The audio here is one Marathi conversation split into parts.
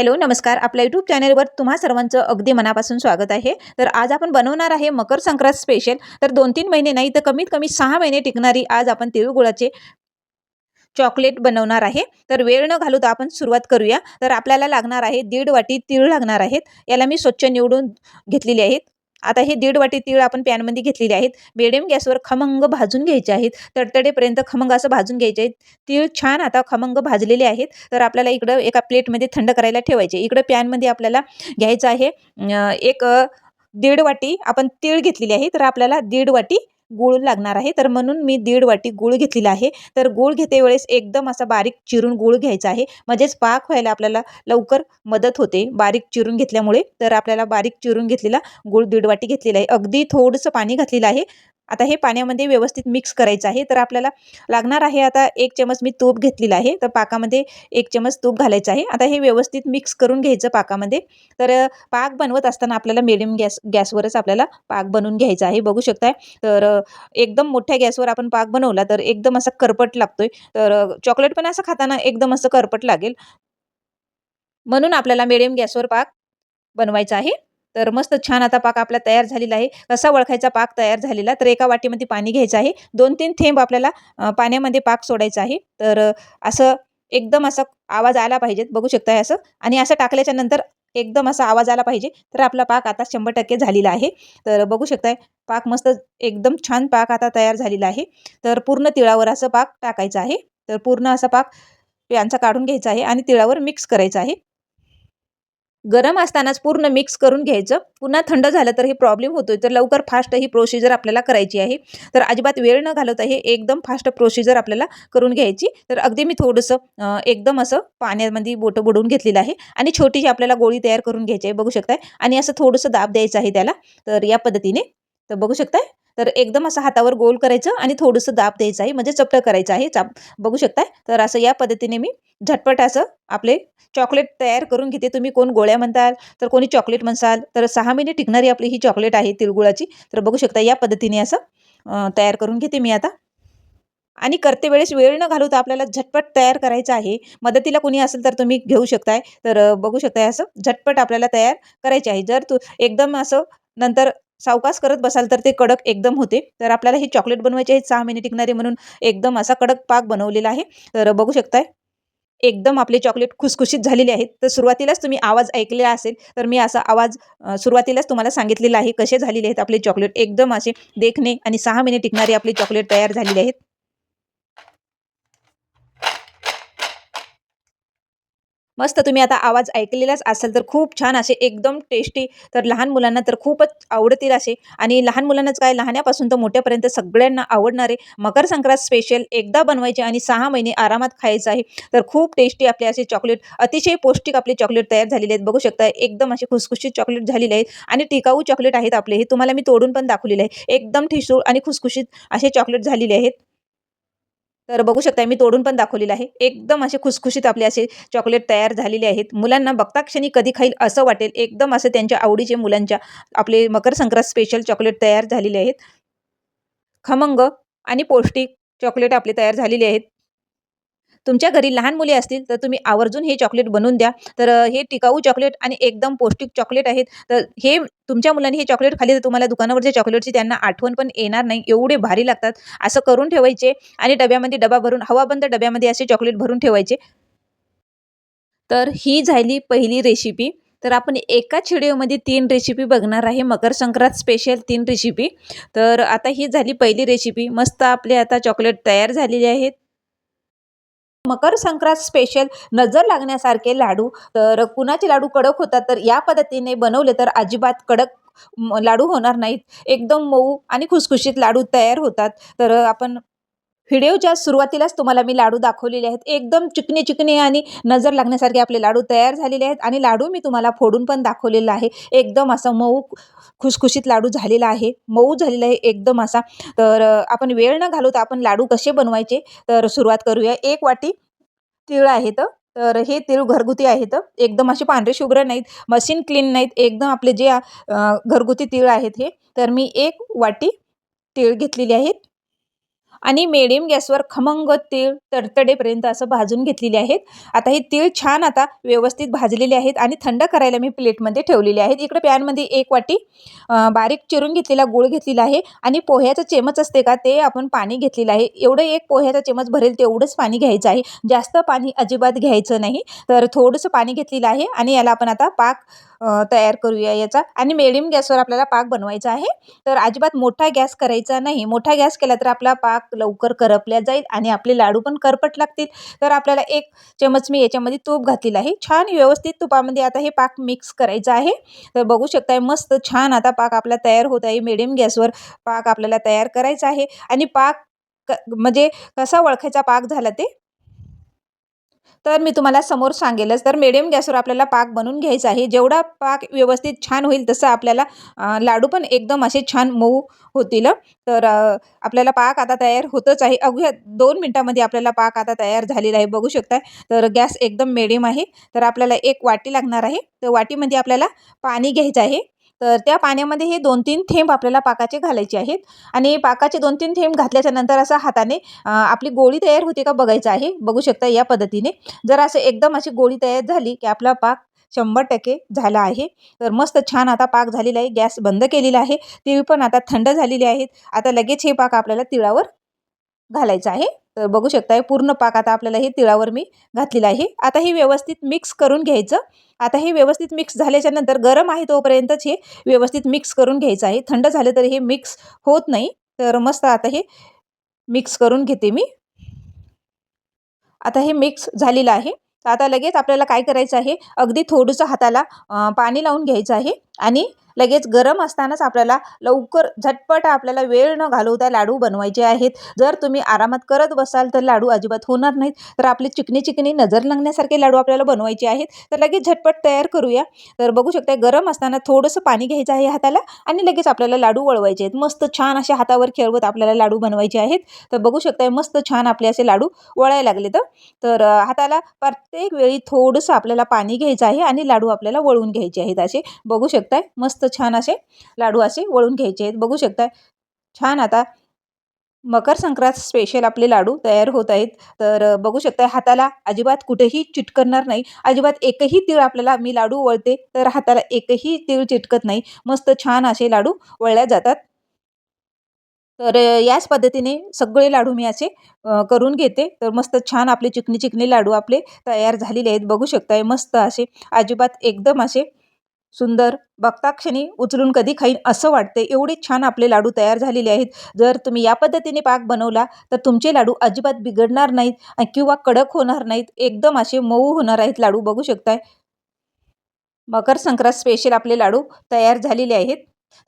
हॅलो नमस्कार. आपल्या यूट्यूब चॅनलवर तुम्हा सर्वांचं अगदी मनापासून स्वागत आहे. तर आज आपण बनवणार आहे मकर संक्रांत स्पेशल तर दोन तीन महिने नाही तर कमीत कमी सहा महिने टिकणारी आज आपण तिळगुळाचे चॉकलेट बनवणार आहे. तर वेळ न घालू तर आपण सुरुवात करूया. तर आपल्याला लागणार आहे दीड वाटी तीळ लागणार आहेत. याला मी स्वच्छ निवडून घेतलेली आहेत. आता हे दीड वाटी तीळ आपण पॅनमध्ये घेतलेले आहेत. मिडियम गॅसवर खमंग भाजून घ्यायचे आहेत. तडतडेपर्यंत खमंग असं भाजून घ्यायचे आहेत. तीळ छान आता खमंग भाजलेले आहेत. तर आपल्याला इकडं एका प्लेटमध्ये थंड करायला ठेवायचे. इकडं पॅनमध्ये आपल्याला घ्यायचं आहे. एक दीड वाटी आपण तीळ घेतलेली आहे. तर आपल्याला दीड वाटी गूळ लागणार आहे. तर म्हणून मी दीड वाटी गूळ घेतलेला आहे. तर गूळ घेते वेळेस एकदम असा बारीक चिरून गूळ घ्यायचा आहे. म्हणजेच पाक व्हायला आपल्याला लवकर मदत होते बारीक चिरून घेतल्यामुळे. तर आपल्याला बारीक चिरून घेतलेला गूळ दीड वाटी घेतलेला आहे. अगदी थोडंसं पाणी घातलेलं आहे. आता हे पाण्यामध्ये व्यवस्थित मिक्स करायचं आहे. तर आपल्याला लागणार आहे आता एक चमच मी तूप घेतलेलं आहे. तर पाकामध्ये एक चमच तूप घालायचं आहे. आता हे व्यवस्थित मिक्स करून घ्यायचं पाकामध्ये. तर पाक बनवत असताना आपल्याला मिडियम गॅस गॅसवरच आपल्याला पाक बनवून घ्यायचा आहे. बघू शकताय. तर एकदम मोठ्या गॅसवर आपण पाक बनवला तर एकदम असा करपट लागतोय. तर चॉकलेट पण असं खाताना एकदम असं करपट लागेल. म्हणून आपल्याला मिडियम गॅसवर पाक बनवायचा आहे. तर मस्त छान आता पाक आपला तयार झालेला आहे. कसा ओळखायचा पाक तयार झालेला तर एका वाटीमध्ये पाणी घ्यायचं आहे. दोन तीन थेंब आपल्याला पाण्यामध्ये पाक सोडायचा आहे. तर असं एकदम असं आवाज आला पाहिजेत बघू शकताय असं. आणि असं टाकल्याच्या नंतर एकदम असा आवाज आला पाहिजे तर आपला पाक आता शंभर टक्के झालेला आहे. तर बघू शकताय पाक मस्त एकदम छान पाक आता तयार झालेला आहे. तर पूर्ण तिळावर असं पाक टाकायचं आहे. तर पूर्ण असा पाक यांचा काढून घ्यायचा आहे आणि तिळावर मिक्स करायचा आहे. गरम असतानाच पूर्ण मिक्स करून घ्यायचं. पुन्हा थंड झालं तर हे प्रॉब्लेम होतोय. तर लवकर फास्ट ही प्रोसिजर आपल्याला करायची आहे. तर अजिबात वेळ न घालवता हे एकदम फास्ट प्रोसिजर आपल्याला करून घ्यायची. तर अगदी मी थोडंसं एकदम असं पाण्यामध्ये बोटं बुडवून घेतलेलं आहे. आणि छोटीशी आपल्याला गोळी तयार करून घ्यायची आहे. बघू शकताय. आणि असं थोडंसं दाब द्यायचं आहे त्याला. तर या पद्धतीने. तर बघू शकताय. तर एकदम असं हातावर गोल करायचं आणि थोडंसं दाब द्यायचं आहे. म्हणजे चपटं करायचं आहे. चाप बघू शकताय? तर असं या पद्धतीने मी झटपट असं आपले चॉकलेट तयार करून घेते. तुम्ही कोण गोळ्या म्हणताल तर कोणी चॉकलेट म्हणसाल तर सहा महिने टिकणारी आपली ही चॉकलेट आहे तिळगुळाची. तर बघू शकता या पद्धतीने असं तयार करून घेते मी आता. आणि करते वेळेस वेळ न घालवता आपल्याला झटपट तयार करायचं आहे. मदतीला कोणी असेल तर तुम्ही घेऊ शकताय. तर बघू शकताय असं झटपट आपल्याला तयार करायचे आहे. जर तू एकदम असं नंतर सावकास करत बसाल तर ते कडक एकदम होते. तर आपल्याला ही चॉकलेट बनवायची आहे सहा महिने टिकणारे म्हणून एकदम असा कडक पाक बनवलेला आहे. तर बघू शकताय एकदम आपले चॉकलेट खुसखुशीत झालेले आहेत. तर सुरुवातीलाच तुम्ही आवाज ऐकलेला असेल तर मी असा आवाज सुरुवातीलाच तुम्हाला सांगितलेला आहे कसे झालेले आहेत आपले चॉकलेट एकदम असे देखणे आणि सहा महिने टिकणारे आपले चॉकलेट तयार झालेले आहेत. मस्त तुम्ही आता आवाज ऐकलेलाच असाल तर खूप छान असे एकदम टेस्टी तर लहान मुलांना तर खूपच आवडतील असे. आणि लहान मुलांनाच काय लहानापासून तर मोठ्यापर्यंत सगळ्यांना आवडणारे मकर संक्रांत स्पेशल एकदा बनवायचे आणि सहा महिने आरामात खायचं आहे. तर खूप टेस्टी आपले असे चॉकलेट अतिशय पौष्टिक आपले चॉकलेट तयार झालेले आहेत. बघू शकता एकदम असे खुसखुशीत चॉकलेट झालेले आहेत. आणि टिकाऊ चॉकलेट आहेत आपले. हे तुम्हाला मी तोडून पण दाखवलेले आहे. एकदम ठिसूळ आणि खुसखुशीत असे चॉकलेट झालेले आहेत. तर बघू शकता मी तोडून पण दाखवलेलं आहे. एकदम असे खुसखुशीत आपले असे चॉकलेट तयार झालेले आहेत. मुलांना बघता क्षणी कधी खाईल असं वाटेल. एकदम असे त्यांच्या आवडीचे मुलांच्या आपले मकर संक्रांत स्पेशल चॉकलेट तयार झालेले आहेत. खमंग आणि पौष्टिक चॉकलेट आपले तयार झालेले आहेत. तुमच्या घरी लहान मुले असतील तर तुम्ही आवर्जून हे चॉकलेट बनवून द्या. तर हे टिकाऊ चॉकलेट आणि एकदम पौष्टिक चॉकलेट आहेत. तर हे तुमच्या मुलांनी हे चॉकलेट खाली तर तुम्हाला दुकानावरच्या चॉकलेटची त्यांना आठवण पण येणार नाही. एवढे भारी लागतात. असं करून ठेवायचे आणि डब्यामध्ये डबा भरून हवाबंद डब्यामध्ये असे चॉकलेट भरून ठेवायचे. तर ही झाली पहिली रेसिपी तर आपण एकाच व्हिडिओमध्ये तीन रेसिपी बघणार आहे. मकर संक्रांत स्पेशल तीन रेसिपी तर आता ही झाली पहिली रेसिपी मस्त आपले आता चॉकलेट तयार झालेले आहेत. मकर संक्रांत स्पेशल नजर लागण्यासारखे लाडू. तर कुणाचे लाडू कडक होतात तर या पद्धतीने बनवले तर अजिबात कडक लाडू होणार नाहीत. एकदम मऊ आणि खुसखुशीत लाडू तयार होतात. तर आपण व्हिडिओच्या सुरुवातीलाच तुम्हाला मी लाडू दाखवलेले आहेत एकदम चिकने चिकने आणि नजर लागण्यासारखे आपले लाडू तयार झालेले आहेत आणि लाडू मी तुम्हाला फोडून पण दाखवलेला आहे. एकदम असं मऊ खुसखुशीत लाडू झालेला आहे मऊ झालेला आहे एकदम असा. तर आपण वेळ न घालवता आपण लाडू कसे बनवायचे तर सुरुवात करूया. एक वाटी तीळ आहेत तर हे तीळ घरगुती आहेत एकदम असे पांढरे शुभ्र नाहीत मशीन क्लीन नाहीत एकदम आपले जे घरगुती तीळ आहेत हे तर मी एक वाटी तीळ घेतलेली आहेत आणि मिडियम गॅसवर खमंग तीळ तडतडेपर्यंत असं भाजून घेतलेले आहेत. आता हे तीळ छान आता व्यवस्थित भाजलेले आहेत आणि थंड करायला मी प्लेटमध्ये ठेवलेले आहेत. इकडे पॅनमध्ये एक वाटी बारीक चिरून घेतलेला गूळ घेतलेला आहे आणि पोह्याचं चेमच असते का ते आपण पाणी घेतलेलं आहे. एवढं एक पोह्याचा चेमच भरेल तेवढंच पाणी घ्यायचं आहे. जास्त पाणी अजिबात घ्यायचं नाही. तर थोडंसं पाणी घेतलेलं आहे आणि याला आपण आता पाक तयार करूया याचा. आणि मिडियम गॅसवर आपल्याला पाक बनवायचा आहे. तर अजिबात मोठा गॅस करायचा नाही. मोठा गॅस केला तर आपला पाक लवकर करपल्या जाईल आणि आपले लाडू पण करपट लागतील. तर आपल्याला एक चमच मी याच्यामध्ये तूप घातलेलं आहे. छान व्यवस्थित तुपामध्ये आता हे पाक मिक्स करायचं आहे. तर बघू शकताय मस्त छान आता पाक आपला तयार होत आहे. मिडियम गॅसवर पाक आपल्याला तयार करायचा आहे. आणि पाक क म्हणजे कसा ओळखायचा पाक झाला ते? तर मी तुम्हाला समोर सांगेलच. तर मिडियम गॅसवर आपल्याला पाक बनवून घ्यायचा आहे. जेवढा पाक व्यवस्थित छान होईल तसं आपल्याला लाडू पण एकदम असे छान मऊ होतील. तर आपल्याला पाक आता तयार होतच आहे. अवघ्या दोन मिनटामध्ये आपल्याला पाक आता तयार झालेला आहे. बघू शकताय. तर गॅस एकदम मिडियम आहे. तर आपल्याला एक वाटी लागणार आहे. तर वाटीमध्ये आपल्याला पाणी घ्यायचं आहे. तर त्या पाण्यामध्ये हे दोन तीन थेंब आपल्याला पाकाचे घालायचे आहेत. आणि पाकाचे दोन तीन थेंब घातल्याच्या नंतर असं हाताने आपली गोळी तयार होते का बघायचं आहे. बघू शकता या पद्धतीने. जर असं एकदम अशी गोळी तयार झाली की आपला पाक शंभर टक्के झाला आहे तर मस्त छान आता पाक झालेला आहे. गॅस बंद केलेला आहे. तीळ पण आता थंड झालेली आहेत. आता लगेच हे पाक आपल्याला तिळावर घालायचं आहे. तर बघू शकताय पूर्ण पाक आता आपल्याला हे तिळावर मी घातलेलं आहे. आता हे व्यवस्थित मिक्स करून घ्यायचं. आता हे व्यवस्थित मिक्स झाल्याच्यानंतर गरम आहे तोपर्यंतच हे व्यवस्थित मिक्स करून घ्यायचं आहे. थंड झालं तर हे मिक्स होत नाही. तर मस्त आता हे मिक्स करून घेते मी. आता हे मिक्स झालेलं आहे. आता लगेच आपल्याला काय करायचं आहे? अगदी थोडंसं हाताला पाणी लावून घ्यायचं आहे. आणि लगेच गरम असतानाच आपल्याला लवकर झटपट आपल्याला वेळ न घालवता लाडू बनवायचे आहेत. जर तुम्ही आरामात करत बसाल तर लाडू अजिबात होणार नाहीत. तर आपले चिकनी चिकनी नजर लागण्यासारखे लाडू आपल्याला बनवायचे आहेत. तर लगेच झटपट तयार करूया. तर बघू शकता गरम असताना थोडंसं पाणी घ्यायचं आहे हाताला आणि लगेच आपल्याला लाडू वळवायचे आहेत. मस्त छान असे हातावर खेळवत आपल्याला लाडू बनवायचे आहेत. तर बघू शकताय मस्त छान आपले असे लाडू वळायला लागले तर. तर हाताला प्रत्येक वेळी थोडंसं आपल्याला पाणी घ्यायचं आहे आणि लाडू आपल्याला वळून घ्यायचे आहेत असे बघू शकताय. मस्त छान असे लाडू असे वळून घ्यायचे आहेत. बघू शकताय. छान आता मकर संक्रांत स्पेशल आपले लाडू तयार होत आहेत. तर बघू शकताय हाताला अजिबात कुठेही चिटकणार नाही. अजिबात एकही तीळ आपल्याला मी लाडू वळते तर हाताला एकही तीळ चिटकत नाही. मस्त छान असे लाडू वळल्या जातात. तर याच पद्धतीने सगळे लाडू मी असे करून घेते. तर मस्त छान आपले चिकनी चिकनी लाडू आपले तयार झालेले आहेत. बघू शकताय मस्त असे अजिबात एकदम असे सुंदर बघता क्षणी उचलून कधी खाईन असं वाटते एवढे छान आपले लाडू तयार झालेले आहेत. जर तुम्ही या पद्धतीने पाक बनवला तर तुमचे लाडू अजिबात बिघडणार नाहीत किंवा कडक होणार नाहीत. एकदम असे मऊ होणार आहेत लाडू बघू शकताय. मकर संक्रांत स्पेशल आपले लाडू तयार झालेले आहेत.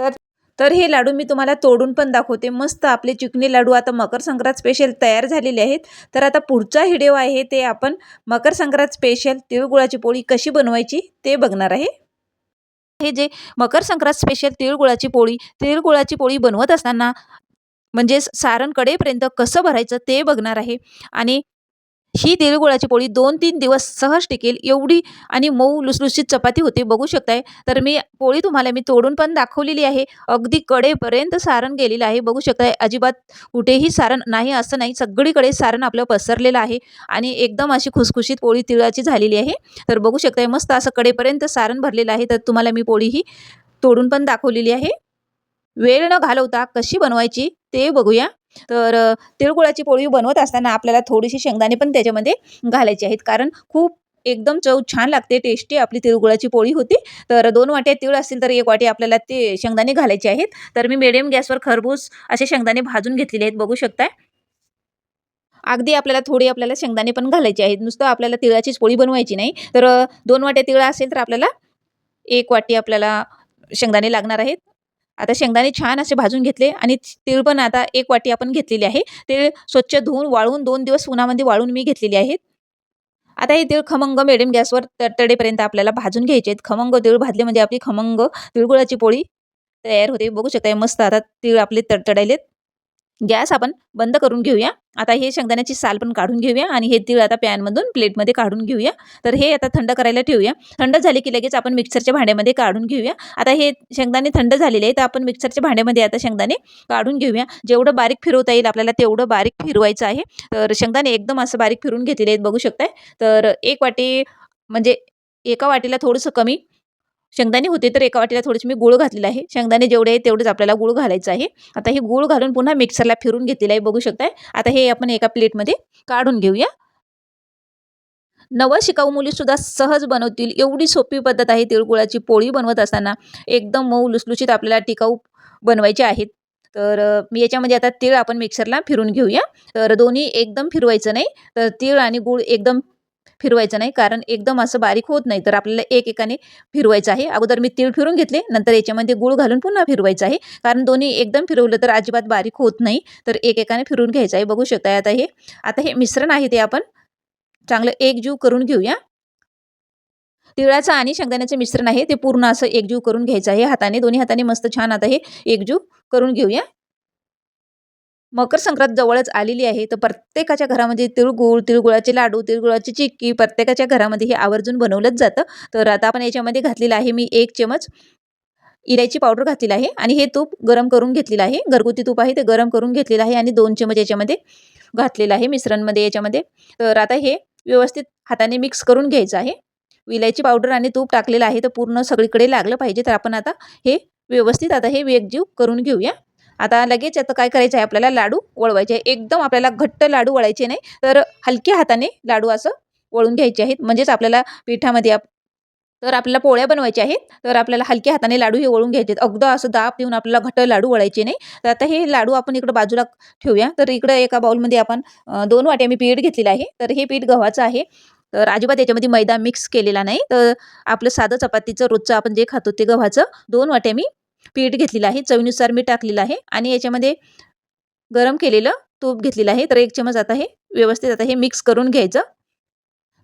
तर तर हे लाडू मी तुम्हाला तोडून पण दाखवते. मस्त आपले चिकनी लाडू आता मकर संक्रांत स्पेशल तयार झालेले आहेत. तर आता पुढचा व्हिडिओ आहे ते आपण मकर संक्रांत स्पेशल तिळगुळाची पोळी कशी बनवायची ते बघणार आहे. हे जे मकर संक्रांत स्पेशल तिळगुळाची पोळी तिळगुळाची पोळी बनवत असताना म्हणजे सारण कडेपर्यंत कसं भरायचं ते बघणार आहे. आणि ही तिळगुळाची पोळी दोन तीन दिवस सहज टिकेल एवढी आणि मऊ लुसलुसीत चपाती होते बघू शकताय. तर मी पोळी तुम्हाला मी तोडून पण दाखवलेली आहे. अगदी कडेपर्यंत सारण गेलेलं आहे. बघू शकताय अजिबात कुठेही सारण नाही असं नाही. सगळीकडे सारण आपलं पसरलेलं आहे आणि एकदम अशी खुसखुशीत पोळी तिळाची झालेली आहे. तर बघू शकताय मस्त असं कडेपर्यंत सारण भरलेलं आहे. तर तुम्हाला मी पोळी ही तोडून पण दाखवलेली आहे. वेळ न घालवता कशी बनवायची ते बघूया. तर तिळगुळाची पोळी बनवत असताना आपल्याला थोडीशी शेंगदाणे पण त्याच्यामध्ये घालायचे आहेत. कारण खूप एकदम चव छान लागते टेस्टी आपली तिळगुळाची पोळी होती. तर दोन वाट्या तिळ असतील तर एक वाटी आपल्याला ते शेंगदाणे घालायचे आहेत. तर मी मिडियम गॅसवर खरबूस असे शेंगदाणे भाजून घेतलेले आहेत. बघू शकताय. अगदी आपल्याला थोडी आपल्याला शेंगदाणे पण घालायचे आहेत. नुसतं आपल्याला तिळाचीच पोळी बनवायची नाही. तर दोन वाट्या तिळ असेल तर आपल्याला एक वाटी आपल्याला शेंगदाणे लागणार आहेत. आता शेंगदाणे छान असे भाजून घेतले आणि तीळ पण आता एक वाटी आपण घेतलेली आहे. तीळ स्वच्छ धुवून वाळवून दोन दिवस उन्हामध्ये वाळून मी घेतलेली आहेत आता हे तीळ खमंग मिडियम गॅसवर तडतडेपर्यंत आपल्याला भाजून घ्यायचे आहेत. खमंग तीळ भाजले म्हणजे आपली खमंग तिळगुळाची पोळी तयार होते. बघू शकता मस्त आता तीळ आपले तडतडायलेत. गॅस आपण बंद करून घेऊया. आता हे शेंगदाण्याची साल पण काढून घेऊया आणि हे तीळ आता पॅनमधून प्लेटमध्ये काढून घेऊया. तर हे आता थंड करायला ठेवूया. थंड झाले की लगेच आपण मिक्सरच्या भांड्यामध्ये काढून घेऊया. आता हे शेंगदाणे थंड झालेले आहे तर आपण मिक्सरच्या भांड्यामध्ये आता शेंगदाणे काढून घेऊया. जेवढं बारीक फिरवता येईल आपल्याला तेवढं बारीक फिरवायचं आहे. तर शेंगदाणे एकदम असं बारीक फिरून घेतलेले आहेत बघू शकताय. तर एक वाटी म्हणजे एका वाटीला थोडंसं कमी शेंगदाणे होते तर एका वाटीला थोडीशी मी गूळ घातलेलं आहे. शेंगदाणे जेवढे आहे तेवढेच आपल्याला गूळ घालायचं आहे. आता हे गूळ घालून पुन्हा मिक्सरला फिरून घेतलेलं आहे बघू शकताय. आता हे आपण एका प्लेटमध्ये काढून घेऊया. नवं शिकाऊ मुलीसुद्धा सहज बनवतील. एवढी सोपी पद्धत आहे तिळगुळाची पोळी बनवत असताना एकदम मऊ लुसलुशीत आपल्याला टिकाऊ बनवायचे आहेत. तर मी याच्यामध्ये आता तीळ आपण मिक्सरला फिरून घेऊया. तर दोन्ही एकदम फिरवायचं नाही. तर तीळ आणि गूळ एकदम फिरवायचं नाही कारण एकदम असं बारीक होत नाही. तर आपल्याला एक एकाने फिरवायचं आहे. अगोदर मी तीळ फिरून घेतले नंतर याच्यामध्ये गूळ घालून पुन्हा फिरवायचं आहे. कारण दोन्ही एकदम फिरवलं तर अजिबात बारीक होत नाही. तर एक एकाने फिरून घ्यायचं आहे. बघू शकता आता हे. आता हे मिश्रण आहे ते आपण चांगलं एकजीव करून घेऊया. तिळाचं आणि शेंगदाण्याचं मिश्रण आहे ते पूर्ण असं एकजीव करून घ्यायचं आहे. हाताने दोन्ही हाताने मस्त छान आता हे एकजीव करून घेऊया. मकर संक्रांत जवळच आलेली आहे. तर प्रत्येकाच्या घरामध्ये तिळगुळ तिळगुळाचे लाडू तिळगुळाची चिक्की प्रत्येकाच्या घरामध्ये हे आवर्जून बनवलंच जातं. तर आता आपण याच्यामध्ये घातलेलं आहे मी एक चमच इलायची पावडर घातलेलं आहे आणि हे तूप गरम करून घेतलेलं आहे. घरगुती तूप आहे ते गरम करून घेतलेलं आहे आणि दोन चमच याच्यामध्ये घातलेलं आहे मिश्रणमध्ये याच्यामध्ये. तर आता हे व्यवस्थित हाताने मिक्स करून घ्यायचं आहे. इलायची पावडर आणि तूप टाकलेलं आहे तर पूर्ण सगळीकडे लागलं पाहिजे. तर आपण आता हे व्यवस्थित आता हे वेगजीव करून घेऊया. आता लगेच आता काय करायचं आहे? आपल्याला लाडू वळवायचे एकदम आपल्याला घट्ट लाडू वळायचे नाही तर हलक्या हाताने लाडू असं वळून घ्यायचे आहेत. म्हणजेच आपल्याला पिठामध्ये आप तर आपल्याला पोळ्या बनवायच्या आहेत तर आपल्याला हलक्या हाताने लाडू हे वळून घ्यायचे आहेत. अगदी असं दाब देऊन आपल्याला घट्ट लाडू वळायचे नाही. तर आता हे लाडू आपण इकडं बाजूला ठेवूया. तर इकडं एका बाउलमध्ये आपण दोन वाट्या मी पीठ घेतलेलं आहे. तर हे पीठ गव्हाचं आहे. तर अजिबात याच्यामध्ये मैदा मिक्स केलेला नाही. तर आपलं साधं चपातीचं रोजचं आपण जे खातो ते गव्हाचं. दोन वाट्या मी पीठ घेतलेलं आहे चवीनुसार मी टाकलेलं आहे आणि याच्यामध्ये गरम केलेलं तूप घेतलेलं आहे. तर एक चमच आता हे व्यवस्थित आता हे मिक्स करून घ्यायचं.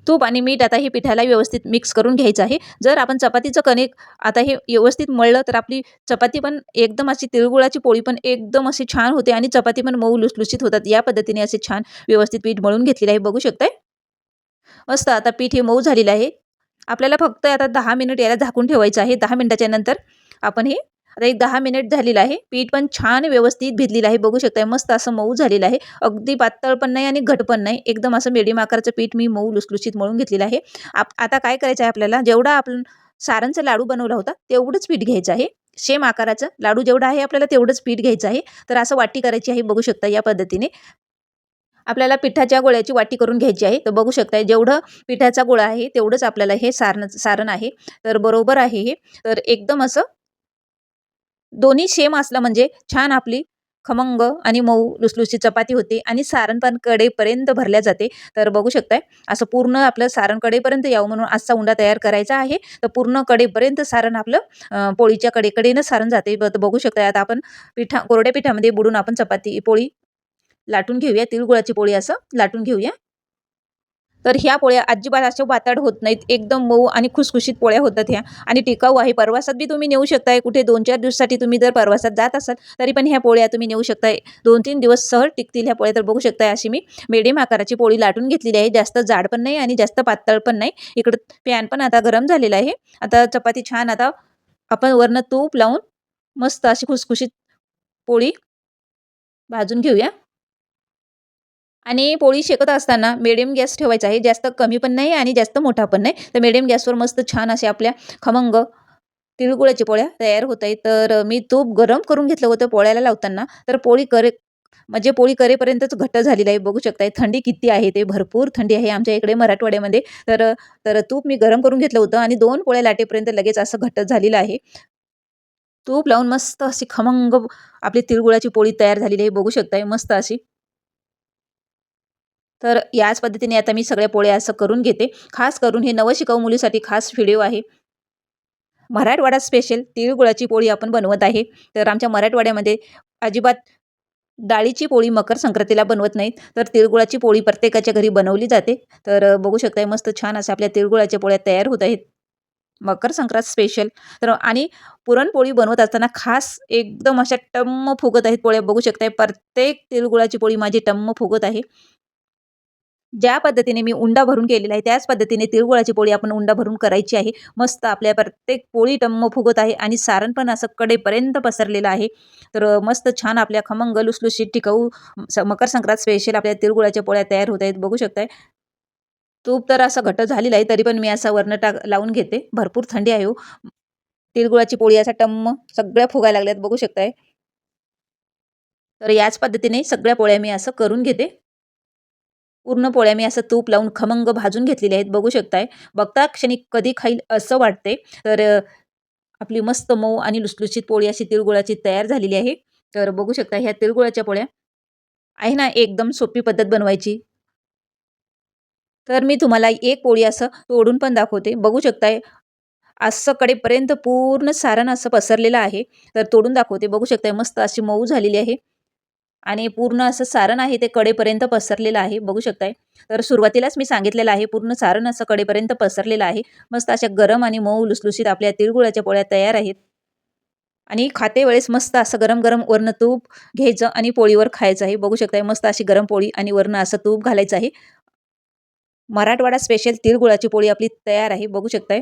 तूप आणि मीठ आता हे पिठाला व्यवस्थित मिक्स करून घ्यायचं आहे. जर आपण चपातीचं कणिक आता हे व्यवस्थित मळलं तर आपली चपाती पण एकदम अशी तिळगुळाची पोळी पण एकदम अशी छान होते आणि चपाती पण मऊ लुसलुसीत होतात. या पद्धतीने असे छान व्यवस्थित पीठ मळून घेतलेलं आहे. बघू शकताय? मस्त आता पीठ हे मऊ झालेलं आहे. आपल्याला फक्त आता दहा मिनिट याला झाकून ठेवायचं आहे. दहा मिनिटाच्या नंतर आपण हे आता एक दहा मिनिट झालेलं आहे. पीठ पण छान व्यवस्थित भिजलेलं आहे. बघू शकताय मस्त असं मऊ झालेलं आहे. अगदी पातळ पण नाही आणि घट पण नाही. एकदम असं मिडियम आकाराचं पीठ मी मऊ लुसलुशीत मळून घेतलेलं आहे. आप आता काय करायचं आहे आपल्याला? जेवढा आपण सारांचा लाडू बनवला होता तेवढंच पीठ घ्यायचं आहे. सेम आकाराचं. लाडू जेवढं आहे आपल्याला तेवढंच पीठ घ्यायचं आहे. तर असं वाटी करायची आहे बघू शकता या पद्धतीने. आपल्याला पिठाच्या गोळ्याची वाटी करून घ्यायची आहे. तर बघू शकताय जेवढं पिठाचा गोळा आहे तेवढंच आपल्याला हे सारण सारण आहे. तर बरोबर आहे हे. तर एकदम असं दोन्ही सेम असलं म्हणजे छान आपली खमंग आणि मऊ लुसलुसी चपाती होते आणि सारण पण कडेपर्यंत भरल्या जाते. तर बघू शकताय असं पूर्ण आपलं सारण कडेपर्यंत यावं म्हणून आजचा उंडा तयार करायचा आहे. तर पूर्ण कडेपर्यंत सारण आपलं पोळीच्या कडेकडेनं सारण जाते. बघू शकताय आता आपण पिठा कोरड्या पिठामध्ये बुडून आपण चपाती पोळी लाटून घेऊया तिळगुळाची पोळी असं लाटून घेऊया. तर ह्या पोळ्या अजिबात अशा वाताड होत नाहीत. एकदम मऊ आणि खुसखुशीत पोळ्या होतात ह्या. आणि टिकाऊ आहे. परवासात बी तुम्ही नेऊ शकताय. कुठे दोन चार दिवसासाठी तुम्ही जर परवासात जात असाल तरी पण ह्या पोळ्या तुम्ही नेऊ शकताय. दोन तीन दिवस सहज टिकतील ह्या पोळ्या तर बघू शकताय अशी मी मिडियम आकाराची पोळी लाटून घेतलेली आहे. जास्त जाड पण नाही आणि जास्त पातळ पण नाही. इकडं पॅन पण आता गरम झालेला आहे. आता चपाती छान आता आपण वरनं तूप लावून मस्त अशी खुसखुशीत पोळी भाजून घेऊया. आणि पोळी शेकत असताना मिडियम गॅस ठेवायचा आहे. जास्त कमी पण नाही आणि जास्त मोठा पण नाही. तर मिडियम गॅसवर मस्त छान असे आपल्या खमंग तिळगुळाच्या पोळ्या तयार होत आहेत. तर मी तूप गरम करून घेतलं होतं पोळ्याला लावताना. तर पोळी करे म्हणजे पोळी करेपर्यंतच घट्ट झालेली आहे. बघू शकताय थंडी किती आहे. ते भरपूर थंडी आहे आमच्या इकडे मराठवाड्यामध्ये. तर तर तूप मी गरम करून घेतलं होतं आणि दोन पोळ्या लाटेपर्यंत लगेच असं घट्ट झालेलं आहे. तूप लावून मस्त अशी खमंग आपली तिळगुळाची पोळी तयार झालेली आहे. बघू शकताय मस्त अशी तर याच पद्धतीने आता मी सगळ्या पोळ्या असं करून घेते. खास करून हे नवशिकाऊ मुलीसाठी खास व्हिडिओ आहे. मराठवाडा स्पेशल तिळगुळाची पोळी आपण बनवत आहे. तर आमच्या मराठवाड्यामध्ये अजिबात डाळीची पोळी मकर संक्रांतीला बनवत नाहीत. तर तिळगुळाची पोळी प्रत्येकाच्या घरी बनवली जाते. तर बघू शकताय मस्त छान असं आपल्या तिळगुळाच्या पोळ्या तयार होत आहेत. मकर संक्रांत स्पेशल तर आणि पुरणपोळी बनवत असताना खास एकदम अशा टम्म फुगत आहेत पोळ्या. बघू शकताय प्रत्येक तिळगुळाची पोळी माझी टम्म फुगत आहे. ज्या पद्धतीने मी उंडा भरून केलेला आहे त्याच पद्धतीने तिळगुळाची पोळी आपण उंडा भरून करायची आहे. मस्त आपल्या प्रत्येक पोळी टम्म फुगत आहे आणि सारण पण असं कडेपर्यंत पसरलेलं आहे. तर मस्त छान आपल्या खमंग लुसलुशीत टिकाऊ मकर संक्रांत स्पेशल आपल्या तिळगुळाच्या पोळ्या तयार होत आहेत. बघू शकताय. तूप तर असं घट्ट झालेला आहे तरी पण मी असा वर्ण टाक लावून घेते. भरपूर थंडी आहे हो. तिळगुळाची पोळी असा टम्म सगळ्या फुगायला लागल्यात बघू शकताय. तर याच पद्धतीने सगळ्या पोळ्या मी असं करून घेते. पूर्ण पोळ्या मी असं तूप लावून खमंग भाजून घेतलेल्या आहेत. बघू शकताय. बघता क्षणी कधी खाईल असं वाटते तर आपली मस्त मऊ आणि लुसलुशीत पोळी अशी तिळगुळाची तयार झालेली आहे. तर बघू शकता ह्या तिळगुळाच्या पोळ्या आहे ना एकदम सोपी पद्धत बनवायची. तर मी तुम्हाला एक पोळी असं तोडून पण दाखवते. बघू शकताय असं कडेपर्यंत पूर्ण सारण असं पसरलेलं आहे. तर तोडून दाखवते. बघू शकताय मस्त अशी मऊ झालेली आहे. आणि पूर्ण असं सारण आहे ते कडेपर्यंत पसरलेलं आहे. बघू शकताय. तर सुरुवातीलाच मी सांगितलेलं आहे पूर्ण सारण असं कडेपर्यंत पसरलेलं आहे. मस्त अशा गरम आणि मऊ लुसलुशीत आपल्या तिळगुळाच्या पोळ्या तयार आहेत. आणि खाते वेळेस मस्त असं गरम गरम वर्ण तूप घ्यायचं आणि पोळीवर खायचं आहे. बघू शकताय मस्त अशी गरम पोळी आणि वर्ण असं तूप घालायचं आहे. मराठवाडा स्पेशल तिळगुळाची पोळी आपली तयार आहे. बघू शकताय.